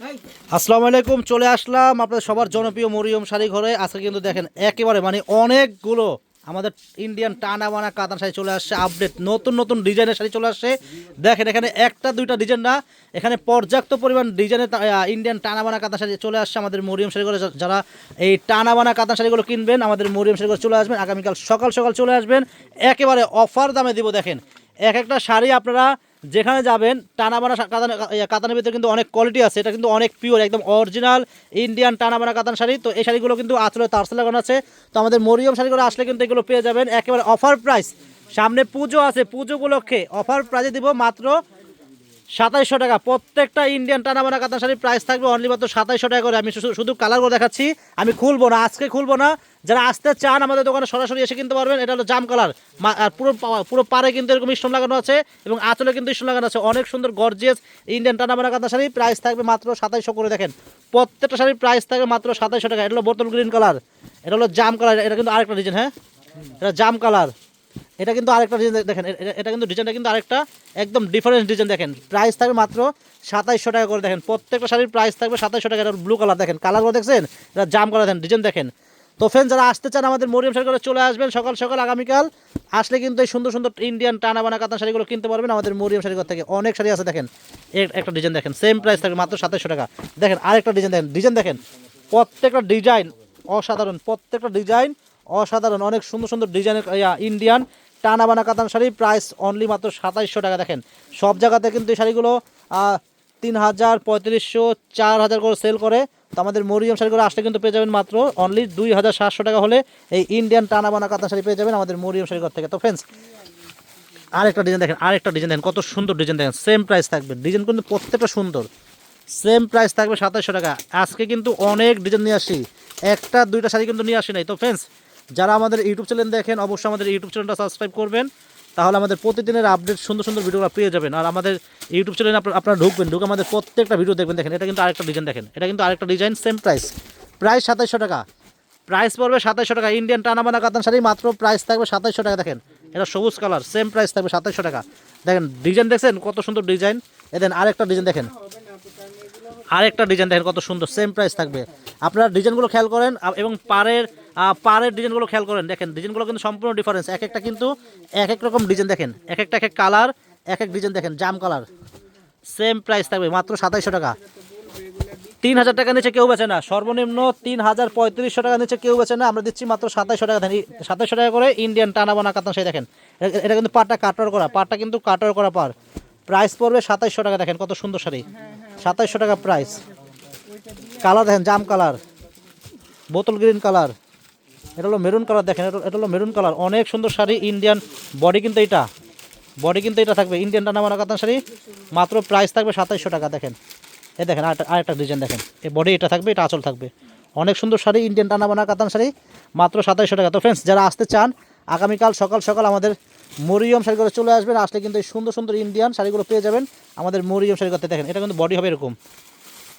আসসালামু আলাইকুম, চলে আসলাম আপনাদের সবার জনপ্রিয় মরিয়ম শাড়ি ঘরে। আজকে কিন্তু দেখেন একেবারে মানে অনেকগুলো আমাদের ইন্ডিয়ান টানা বানা কাতান শাড়ি চলে আসছে আপডেট নতুন নতুন ডিজাইনের শাড়ি চলে আসছে। দেখেন এখানে একটা দুইটা ডিজাইন না, এখানে পর্যাপ্ত পরিমাণ ডিজাইনের ইন্ডিয়ান টানা বানা কাতান শাড়ি চলে আসছে আমাদের মরিয়ম শাড়ি ঘরে। যারা এই টানা বানা কাতান শাড়িগুলো কিনবেন, আমাদের মরিয়ম শাড়ি ঘরে চলে আসবেন। আগামীকাল সকাল সকাল চলে আসবেন। একেবারে অফার দামে দিব, দেখেন। এক একটা শাড়ি আপনারা যেখানে যাবেন, টানাবানা কাতান কাতানের ভিতরে কিন্তু অনেক কোয়ালিটি আছে। এটা কিন্তু অনেক পিওর একদম অরিজিনাল ইন্ডিয়ান টানাবানা কাতান শাড়ি। তো এই শাড়িগুলো কিন্তু আসলে তারসে লাগানো আছে। তো আমাদের মরিয়ম শাড়িগুলো আসলে কিন্তু এগুলো পেয়ে যাবেন। একেবারে অফার প্রাইস সামনে পুজো আছে, পুজো উপলক্ষে অফার প্রাইজে দিব মাত্র সাতাইশশো টাকা। প্রত্যেকটা ইন্ডিয়ান টানাবানা কাতান শাড়ির প্রাইস থাকবে অনলি মাত্র টাকা করে। আমি শুধু- কালারগুলো দেখাচ্ছি। আমি খুলবো না, আজকে খুলবো না। যারা আসতে চান আমাদের দোকানে সরাসরি এসে কিনতে পারবেন। এটা হলো জাম কালার আর পুরো পুরো পারে কিন্তু এরকম স্টোন লাগানো আছে এবং আঁচলে কিন্তু স্টোন লাগানো আছে। অনেক সুন্দর গর্জিয়াস ইন্ডিয়ান টানাবানা কাতান শাড়ি প্রাইস থাকবে মাত্র সাতাইশশো করে। দেখেন, প্রত্যেকটা শাড়ির প্রাইস থাকবে মাত্র সাতাইশশো টাকা। এটা হলো বোতল গ্রিন কালার এটা হলো জাম কালার এটা কিন্তু আরেকটা ডিজাইন হ্যাঁ? এটা জাম কালার এটা কিন্তু আরেকটা ডিজাইন দেখেন, এটা কিন্তু ডিজাইনটা কিন্তু আরেকটা একদম ডিফারেন্ট ডিজাইন দেখেন। প্রাইস থাকবে মাত্র সাতাইশশো টাকা করে দেখেন। প্রত্যেকটা শাড়ির প্রাইস থাকবে সাতাইশশো টাকা, এটা ব্লু কালার দেখেন। কালারগুলো দেখছেন? এটা জাম কালার দেখেন ডিজাইন দেখেন। তো ফ্রেন্ড যারা আসতে চান আমাদের মরিয়াম শাড়ি করে চলে আসবেন সকাল সকাল আগামীকাল। আসলে কিন্তু এই সুন্দর সুন্দর ইন্ডিয়ান টানা বানা কাতান শাড়িগুলো কিনতে পারবেন আমাদের মরিয়ম শাড়িঘর থেকে। অনেক শাড়ি আছে দেখেন। একটা ডিজাইন দেখেন সেম প্রাইস থাকবে মাত্র সাতাইশশো টাকা। দেখেন, আরেকটা ডিজাইন দেখেন। ডিজাইন দেখেন, প্রত্যেকটা ডিজাইন অসাধারণ, প্রত্যেকটা ডিজাইন অসাধারণ, অনেক সুন্দর সুন্দর ডিজাইনের ইন্ডিয়ান টানা বানা কাতান শাড়ি প্রাইস অনলি মাত্র সাতাইশশো টাকা। দেখেন, সব জায়গাতে কিন্তু এই শাড়িগুলো তিন হাজার পঁয়ত্রিশশো, চার হাজার করে সেল করে। তো আমাদের মরিয়াম শাড়িগুলো আসলে কিন্তু পেয়ে যাবেন মাত্র অনলি দুই হাজার সাতশো টাকা হলে এই ইন্ডিয়ান টানা বানা কাতান শাড়ি পেয়ে যাবেন আমাদের মরিয়ম শাড়িঘর থেকে। তো ফ্রেন্ডস আরেকটা ডিজাইন দেখেন, আরেকটা ডিজাইন দেখেন, কত সুন্দর ডিজাইন দেখেন। সেম প্রাইস থাকবে ডিজাইন কিন্তু প্রত্যেকটা সুন্দর। সেম প্রাইস থাকবে সাতাশশো টাকা। আজকে কিন্তু অনেক ডিজাইন নিয়ে আসি। একটা, দুইটা শাড়ি কিন্তু নিয়ে আসি নাই। তো ফ্রেন্ডস যারা আমাদের ইউটিউব চ্যানেল দেখেন, অবশ্যই আমাদের ইউটিউব চ্যানেলটা সাবস্ক্রাইব করবেন। তাহলে আমাদের প্রতিদিনের আপডেট, সুন্দর সুন্দর ভিডিও পেয়ে যাবেন। আর আমাদের ইউটিউব চ্যানেলে আপনারা ঢুকবেন, ঢুকে আমাদের প্রত্যেকটা ভিডিও দেখবেন। দেখেন, এটা কিন্তু আরেকটা ডিজাইন দেখেন। এটা কিন্তু আরেকটা ডিজাইন সেম প্রাইস প্রাইস সাতাইশশো টাকা। প্রাইস পড়বে সাতাইশশো টাকা। ইন্ডিয়ান টানাবানা কাতান শাড়ি মাত্র প্রাইস থাকবে সাতাশশো টাকা, দেখেন। এটা সবুজ কালার সেম প্রাইস থাকবে সাতাশশো টাকা। দেখেন ডিজাইন দেখছেন? কত সুন্দর ডিজাইন এ দেন, আরেকটা ডিজাইন দেখেন। আরেকটা ডিজাইন দেখেন, কত সুন্দর সেম প্রাইস থাকবে। আপনারা ডিজাইনগুলো খেয়াল করেন এবং পাড়ের পাড়ের ডিজাইনগুলো খেয়াল করেন, দেখেন, ডিজাইনগুলো কিন্তু সম্পূর্ণ ডিফারেন্স এক একটা কিন্তু এক এক রকম ডিজাইন দেখেন এক একটা এক এক কালার এক এক ডিজাইন দেখেন জাম কালার সেম প্রাইস থাকবে, মাত্র সাতাইশশো টাকা। তিন হাজার টাকা নিচে কেউ বেছে না, সর্বনিম্ন তিন হাজার পঁয়ত্রিশশো টাকা নিচে কেউ বেছে না, আমরা দিচ্ছি মাত্র সাতাইশশো টাকা সাতাইশশো টাকা করে ইন্ডিয়ান টানা বানা কাতান সেই দেখেন। এটা কিন্তু পাটটা কাটার করা, পাটটা কিন্তু কাটার করা পার। প্রাইস পড়বে সাতাইশশো টাকা, দেখেন কত সুন্দর শাড়ি। সাতাইশশো টাকা প্রাইস কালার দেখেন জাম কালার বোতল গ্রিন কালার এটা হলো মেরুন কালার দেখেন, এটা এটা হলো মেরুন কালার অনেক সুন্দর শাড়ি ইন্ডিয়ান বডি কিন্তু এটা। বডি কিন্তু এটা থাকবে। ইন্ডিয়ান টানা বানা কাতান শাড়ি, মাত্র প্রাইস থাকবে সাতাইশশো টাকা, দেখেন। এ দেখেন, আরেকটা ডিজাইন দেখেন। এই বডি এটা থাকবে, এটা আঁচল থাকবে। অনেক সুন্দর শাড়ি ইন্ডিয়ান টানা বানা কাতান শাড়ি, মাত্র সাতাইশশো টাকা। তো ফ্রেন্ডস যারা আসতে চান, আগামীকাল সকাল সকাল আমাদের মরিয়ম শাড়িগুলো চলে আসবেন। আসলে কিন্তু এই সুন্দর সুন্দর ইন্ডিয়ান শাড়িগুলো পেয়ে যাবেন আমাদের মরিয়ম শাড়ি করতে। দেখেন, এটা কিন্তু বডি হবে এরকম।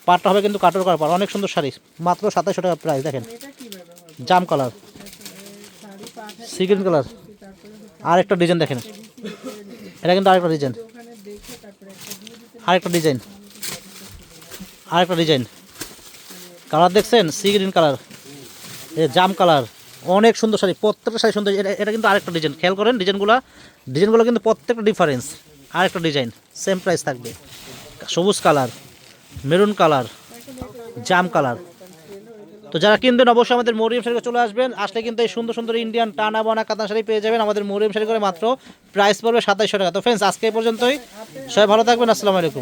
পাটটা হবে কিন্তু কাটর করার পর অনেক সুন্দর শাড়ি, মাত্র সাতাইশশো টাকা প্রাইস দেখেন। জাম কালার সি গ্রিন কালার আর একটা ডিজাইন দেখেন। এটা কিন্তু আরেকটা ডিজাইন আরেকটা ডিজাইন আরেকটা ডিজাইন কালার দেখছেন? সি গ্রিন কালার এ জাম কালার অনেক সুন্দর শাড়ি, প্রত্যেকটা শাড়ি সুন্দর। এটা কিন্তু আরেকটা ডিজাইন খেয়াল করেন ডিজাইনগুলো ডিজাইনগুলো কিন্তু প্রত্যেকটা ডিফারেন্স আরেকটা ডিজাইন সেম প্রাইস থাকবে। সবুজ কালার মেরুন কালার জাম কালার তো যারা কিনবেন অবশ্যই আমাদের মরিয়াম শাড়ি চলে আসবেন। আসলে কিন্তু এই সুন্দর সুন্দর ইন্ডিয়ান টানা বানা কাতান শাড়ি পেয়ে যাবেন আমাদের মরিয়াম শাড়ি করে মাত্র প্রাইস পড়বে সাতাইশশো টাকা। তো ফ্রেন্ডস আজকে পর্যন্তই। সবাই ভালো থাকবেন, আসসালামু আলাইকুম।